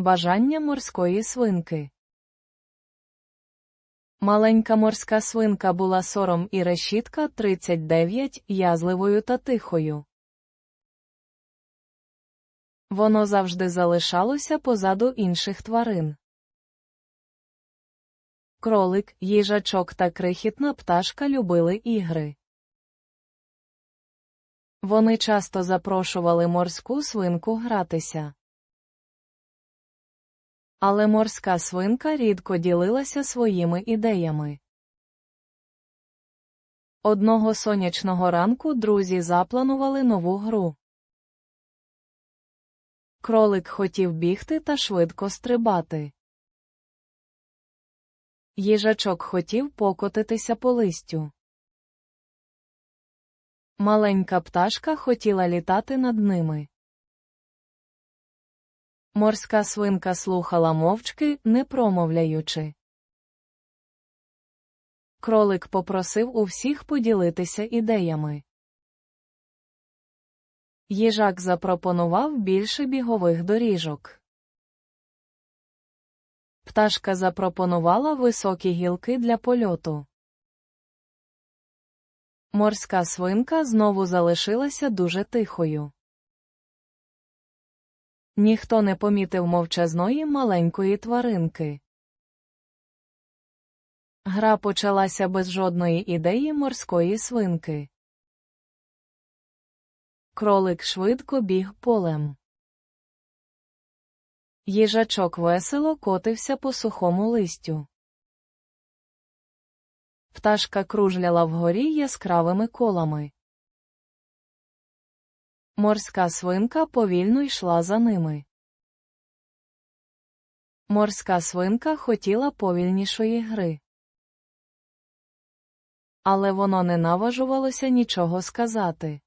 Бажання морської свинки. Маленька морська свинка була сором і решітка 39, язливою та тихою. Воно завжди залишалося позаду інших тварин. Кролик, їжачок та крихітна пташка любили ігри. Вони часто запрошували морську свинку гратися. Але морська свинка рідко ділилася своїми ідеями. Одного сонячного ранку друзі запланували нову гру. Кролик хотів бігти та швидко стрибати. Їжачок хотів покотитися по листю. Маленька пташка хотіла літати над ними. Морська свинка слухала мовчки, не промовляючи. Кролик попросив у всіх поділитися ідеями. Їжак запропонував більше бігових доріжок. Пташка запропонувала високі гілки для польоту. Морська свинка знову залишилася дуже тихою. Ніхто не помітив мовчазної маленької тваринки. Гра почалася без жодної ідеї морської свинки. Кролик швидко біг полем. Їжачок весело котився по сухому листю. Пташка кружляла вгорі яскравими колами. Морська свинка повільно йшла за ними. Морська свинка хотіла повільнішої гри. Але воно не наважувалося нічого сказати.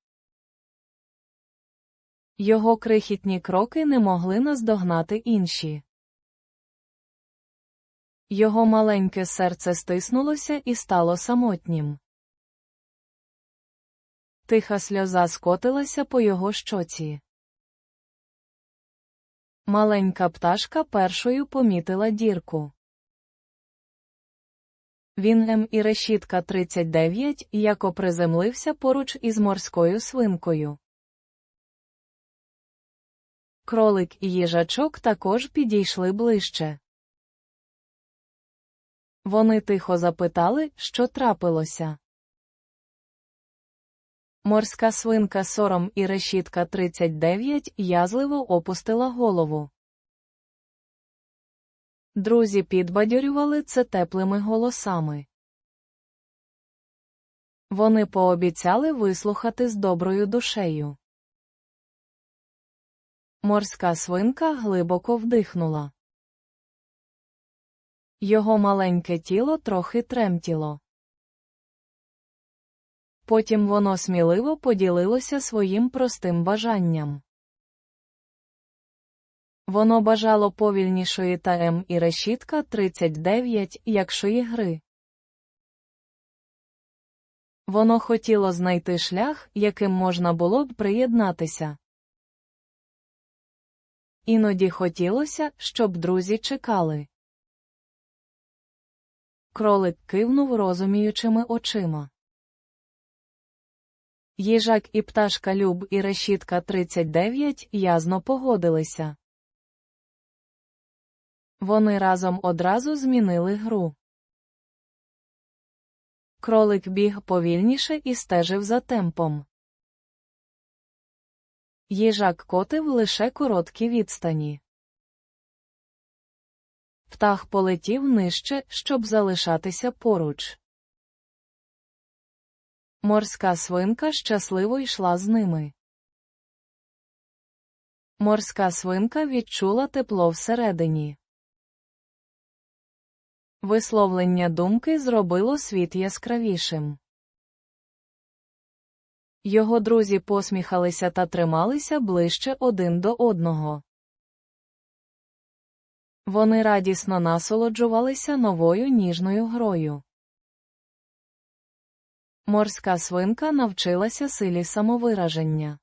Його крихітні кроки не могли наздогнати інші. Його маленьке серце стиснулося і стало самотнім. Тиха сльоза скотилася по його щоці. Маленька пташка першою помітила дірку. Він М і решітка 39 яко приземлився поруч із морською свинкою. Кролик і їжачок також підійшли ближче. Вони тихо запитали, що трапилося. Морська свинка сором і решітка 39 язливо опустила голову. Друзі підбадьорювали це теплими голосами. Вони пообіцяли вислухати з доброю душею. Морська свинка глибоко вдихнула. Його маленьке тіло трохи тремтіло. Потім воно сміливо поділилося своїм простим бажанням. Воно бажало повільнішої та М і решітка 39, якшої гри. Воно хотіло знайти шлях, яким можна було б приєднатися. Іноді хотілося, щоб друзі чекали. Кролик кивнув розуміючими очима. Їжак і пташка Люб і решітка 39 язно погодилися. Вони разом одразу змінили гру. Кролик біг повільніше і стежив за темпом. Їжак котив лише короткі відстані. Птах полетів нижче, щоб залишатися поруч. Морська свинка щасливо йшла з ними. Морська свинка відчула тепло всередині. Висловлення думки зробило світ яскравішим. Його друзі посміхалися та трималися ближче один до одного. Вони радісно насолоджувалися новою ніжною грою. Морська свинка навчилася силі самовираження.